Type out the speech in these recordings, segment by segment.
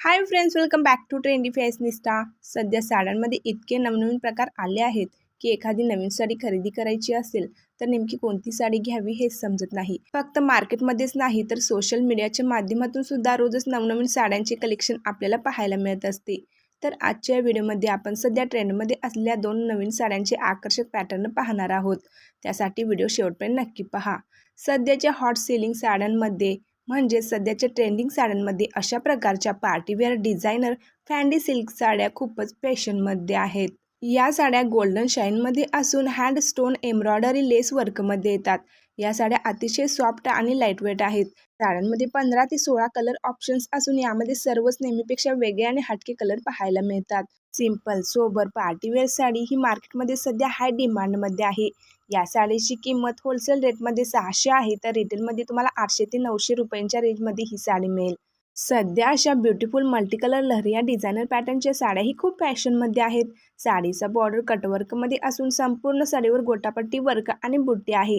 Hi friends welcome back to trendy fashionista सध्या साड्यांमध्ये इतके नवनवीन प्रकार आले आहेत की एखादी नवीन साडी खरेदी करायची असेल तर नेमकी कोणती साडी घ्यावी हे समजत नाही. फक्त मार्केटमध्येच नाही तर सोशल मीडियाच्या माध्यमातून सुद्धा रोजच नवनवीन साड्यांचे कलेक्शन आपल्याला पाहायला मिळत असते. तर आजच्या व्हिडिओमध्ये आपण सध्या ट्रेंडमध्ये असलेल्या दोन नवीन साड्यांचे आकर्षक पॅटर्न पाहणार आहोत. त्यासाठी व्हिडिओ शेवटपर्यंत नक्की पहा. सध्याच्या हॉट सेलिंग साड्यांमध्ये म्हणजे सध्याच्या ट्रेंडिंग साड्यांमध्ये अशा प्रकारच्या पार्टीवेअर डिझायनर फॅन्डी सिल्क साड्या खूपच फॅशनमध्ये आहेत. या साड्या गोल्डन शाईनमध्ये असून हँडस्टोन एम्ब्रॉयडरी लेस वर्कमध्ये येतात. या साड्या अतिशय सॉफ्ट आणि लाईटवेट आहेत. साड्यांमध्ये पंधरा ते सोळा कलर ऑप्शन्स असून यामध्ये सर्वच नेहमीपेक्षा वेगळे आणि हटके कलर पाहायला मिळतात. Simple sober party wear sari ही मार्केटमध्ये सध्या हाय डिमांडमध्ये आहे. या साडीची किंमत होलसेल रेटमध्ये सहाशे आहे तर रिटेलमध्ये तुम्हाला आठशे ते नऊशे रुपयांच्या रेंजमध्ये ही साडी मिळेल. सध्या अशा beautiful multi colour leheriya designer पॅटर्नच्या साड्याही खूप फॅशनमध्ये आहेत. साडीचा बॉर्डर कटवर्कमध्ये असून संपूर्ण साडीवर गोटापट्टी वर्क आणि बुट्टी आहे.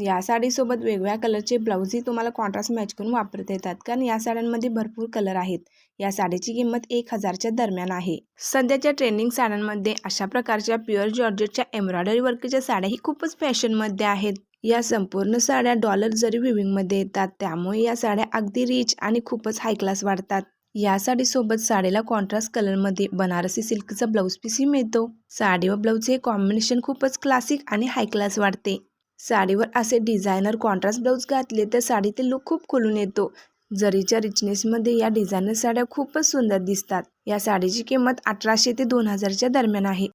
या साडीसोबत वेगवेगळ्या कलरचे ब्लाऊजही तुम्हाला कॉन्ट्रास्ट मॅच करून वापरता येतात. कारण या साड्यांमध्ये भरपूर कलर आहेत. या साडीची किंमत एक हजारच्या दरम्यान आहे. सध्याच्या ट्रेंडिंग साड्यांमध्ये अशा प्रकारच्या प्युअर जॉर्जेटच्या एम्ब्रॉयडरी वर्कच्या साड्याही खूपच फॅशनमध्ये आहेत. या संपूर्ण साड्या डॉलर जरी विविंगमध्ये येतात त्यामुळे या साड्या अगदी रिच आणि खूपच हाय क्लास वाढतात. या साडीसोबत साडीला कॉन्ट्रास्ट कलरमध्ये बनारसी सिल्कचा ब्लाऊज पीसही मिळतो. साडी व ब्लाऊजचे कॉम्बिनेशन खूपच क्लासिक आणि हाय क्लास वाढते. साडीवर असे डिझायनर कॉन्ट्रास्ट ब्लाऊज घातले तर साडीतील लुक खूप खुलून येतो. जरीच्या रिचनेसमध्ये या डिझायनर साड्या खूपच सुंदर दिसतात. या साडीची किंमत अठराशे ते दोन हजारच्या दरम्यान आहे.